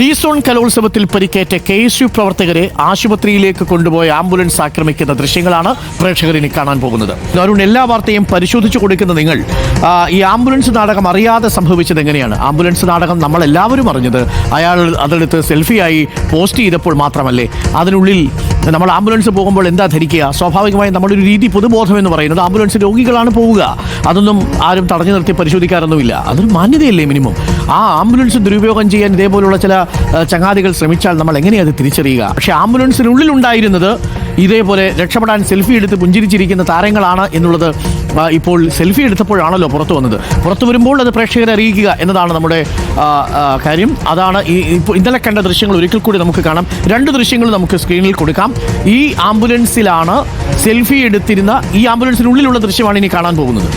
ഡീസോൺ കലോത്സവത്തിൽ പരിക്കേറ്റ K S U പ്രവർത്തകരെ ആശുപത്രിയിലേക്ക് കൊണ്ടുപോയ ആംബുലൻസ് ആക്രമിക്കുന്ന ദൃശ്യങ്ങളാണ് പ്രേക്ഷകർ ഇനി കാണാൻ പോകുന്നത്. അരുൺ എല്ലാ വാർത്തയും പരിശോധിച്ചു കൊടുക്കുന്ന നിങ്ങൾ ഈ ആംബുലൻസ് നാടകം അറിയാതെ സംഭവിച്ചത് എങ്ങനെയാണ്? ആംബുലൻസ് നാടകം നമ്മൾ എല്ലാവരും അറിഞ്ഞത്. അയാൾ അതെടുത്ത് സെൽഫിയായി പോസ്റ്റ് ചെയ്തപ്പോൾ മാത്രമല്ലേ? അതിനുള്ളിൽ നമ്മൾ ആംബുലൻസ് പോകുമ്പോൾ എന്താ ധരിക്കുക? സ്വാഭാവികമായും നമ്മുടെ ഒരു രീതി പൊതുബോധം എന്ന് പറയുന്നത് ആംബുലൻസ് രോഗികളാണ് പോവുക. അതൊന്നും ആരും തടഞ്ഞു നിർത്തി പരിശോധിക്കാറൊന്നുമില്ല. അതൊരു മാന്യതയല്ലേ മിനിമം. ആ ആംബുലൻസ് ദുരുപയോഗം ചെയ്യാൻ ഇതേപോലുള്ള ചില ചങ്ങാതികൾ ശ്രമിച്ചാൽ നമ്മൾ എങ്ങനെയാണ് അത് തിരിച്ചറിയുക? പക്ഷേ ആംബുലൻസിനുള്ളിൽ ഉണ്ടായിരുന്നത് ഇതേപോലെ രക്ഷപ്പെടാൻ സെൽഫി എടുത്ത് പുഞ്ചിരിച്ചിരിക്കുന്ന താരങ്ങളാണ് എന്നുള്ളത് ഇപ്പോൾ സെൽഫി എടുത്തപ്പോഴാണല്ലോ പുറത്തു വന്നത്. പുറത്തു വരുമ്പോൾ അത് പ്രേക്ഷകരെ അറിയിക്കുക എന്നതാണ് നമ്മുടെ കാര്യം. അതാണ് ഈ ഇപ്പോൾ ഇന്നലെ കണ്ട ദൃശ്യങ്ങൾ ഒരിക്കൽ കൂടി നമുക്ക് കാണാം. രണ്ട് ദൃശ്യങ്ങൾ നമുക്ക് സ്ക്രീനിൽ കൊടുക്കാം. ഈ ആംബുലൻസിലാണ് സെൽഫി എടുത്തിരുന്ന ഈ ആംബുലൻസിനുള്ളിലുള്ള ദൃശ്യമാണ് ഇനി കാണാൻ പോകുന്നത്.